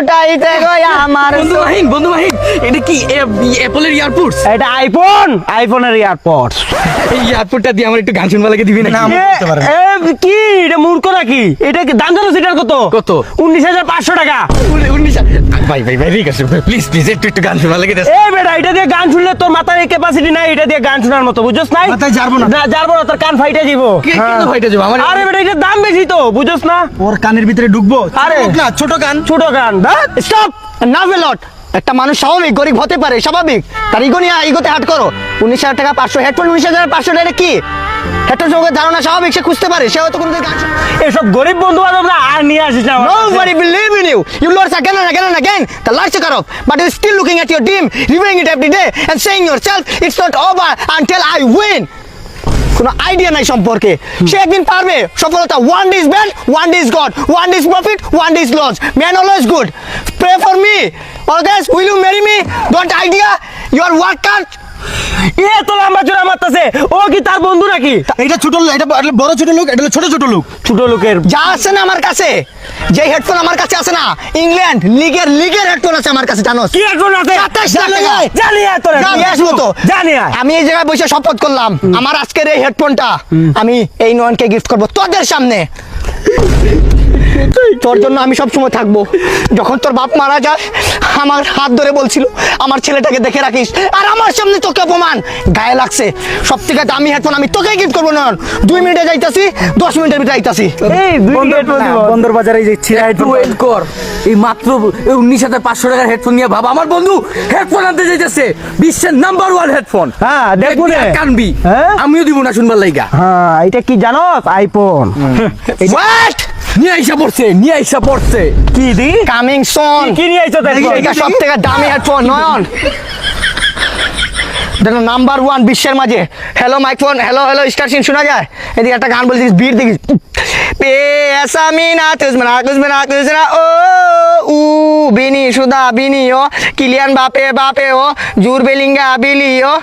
উঠাইতে আমার। বন্ধু মাহিন বন্ধু মাহিন এটা কি অ্যাপলের এয়ারপোর্টস এটা আইফোন আইফোনের এই এয়ারপোর্টটা দিয়ে আমার একটু গান শুনবা লাগে দিবি না না, করতে পারব। কি? এটা মূর্খ নাকি? এটা কি দাম জানো সেটার কত? কত? উনিশ হাজার পাঁচশো টাকা। উনিশ ভাই ভাই ভাই ঠিক আছে প্লিজ প্লিজ একটু একটু গান শোনা লাগে এ বেটা এটা দিয়ে গান শুনলে তোর মাথার ক্যাপাসিটি নাই এটা দিয়ে গান শোনার মতো বুঝছস নাই? মাথায় জারবো না। না জারবো না তোর কান ফাইটে যাব কেন ফাইটে যাব? আমার আরে বেটা এটার দাম বেশি তো বুঝছস না? ওর কানের ভিতরে ঢুকবো। আরে। ছোট না ছোট কান। ছোট গান স্টপ না ভেলট একটা মানুষ স্বাভাবিক গরিব হতে পারে স্বাভাবিক তার ইগো নিয়ে ইগোতে হাট করো উনিশ হাজার টাকা পাঁচশো হেডফোন উনিশ হাজার পাঁচশো টাকা কি হেডফোন সঙ্গে ধারণা স্বাভাবিক সে খুঁজতে পারে সে হয়তো কোনো গান এসব গরিব বন্ধু বান্ধব না আর নিয়ে আসিস না কাছে। Nobody believe in you. You lords again and again and again. The lights are off, but you're still looking at your dream, reviewing it every day, and saying yourself, it's not over until I win. কোনো idea নাই সম্পর্কে। সে একদিন পারবে। সফলতা one days bad one days god one days profit one days loss man always good pray for me always will you marry me don't idea your work card এ তো লম্বা চোরা মারতাছে। ও কি তার বন্ধু নাকি? এটা ছোট লোক এটা বড় ছোট লোক এটা ছোট ছোট লোক। ছোট লোকের যা আছে না আমার কাছে যে হেডফোন আমার কাছে আছে না ইংল্যান্ড লিগের লিগের হেডফোন আছে আমার কাছে জানো কি এখন আছে? সাতাশ লাখ টাকা। জানি আয় তোর যা, আসব জানি আয় আমি এই জায়গায় বসে শপথ করলাম আমার আজকের এই হেডফোনটা আমি এই নয়নকে গিফট করব তোদের সামনে। তোর জন্য আমি সব সময় থাকব। যখন তোর বাপ মারা যায় আমার হাত ধরে বলছিল আমার ছেলেটাকে দেখে রাখিস। আর আমার সামনে তোকে অপমান। গায়ে লাগছে। সব থেকে দামি হেডফোন আমি তোকে গিফট করব নয়ন। দুই মিনিটে যাইতাছি দশ মিনিটের ভিতরে আইতাছি। এই বন্দর বাজারে এই যে একটু ওয়েট কর। এই মাত্র উনিশ হাজার পাঁচশো টাকার হেডফোন নিয়ে ভাব। আমার বন্ধু হেডফোন আনতে যাইতেছে। বিশ্বের নাম্বার ওয়ান হেডফোন হ্যাঁ, দেখব। কানবি। হ্যাঁ? আমিও দিব না শুনবার লাইগা। হ্যাঁ এটা কি জানো? আইফোন হোয়াট নিয়ে আইসা পড়ছে নিয়ে আইসা পড়ছে। কি দি? কামিং সোন কি নিয়ে আইছো তাই এটা সব থেকে দামি হেডফোন নয়ন? নাম্বার ওয়ান বিশ্বের মাঝে। হ্যালো মাইকফোন হ্যালো হ্যালো স্টারসিন শোনা যায়? এদিকে একটা গান বলছিস বীর পে তুজনা ও উ বিনি সুদা বিনি ও কিলিয়ান বাপে বাপে ও জুর বেলিঙ্গা বিলি ও।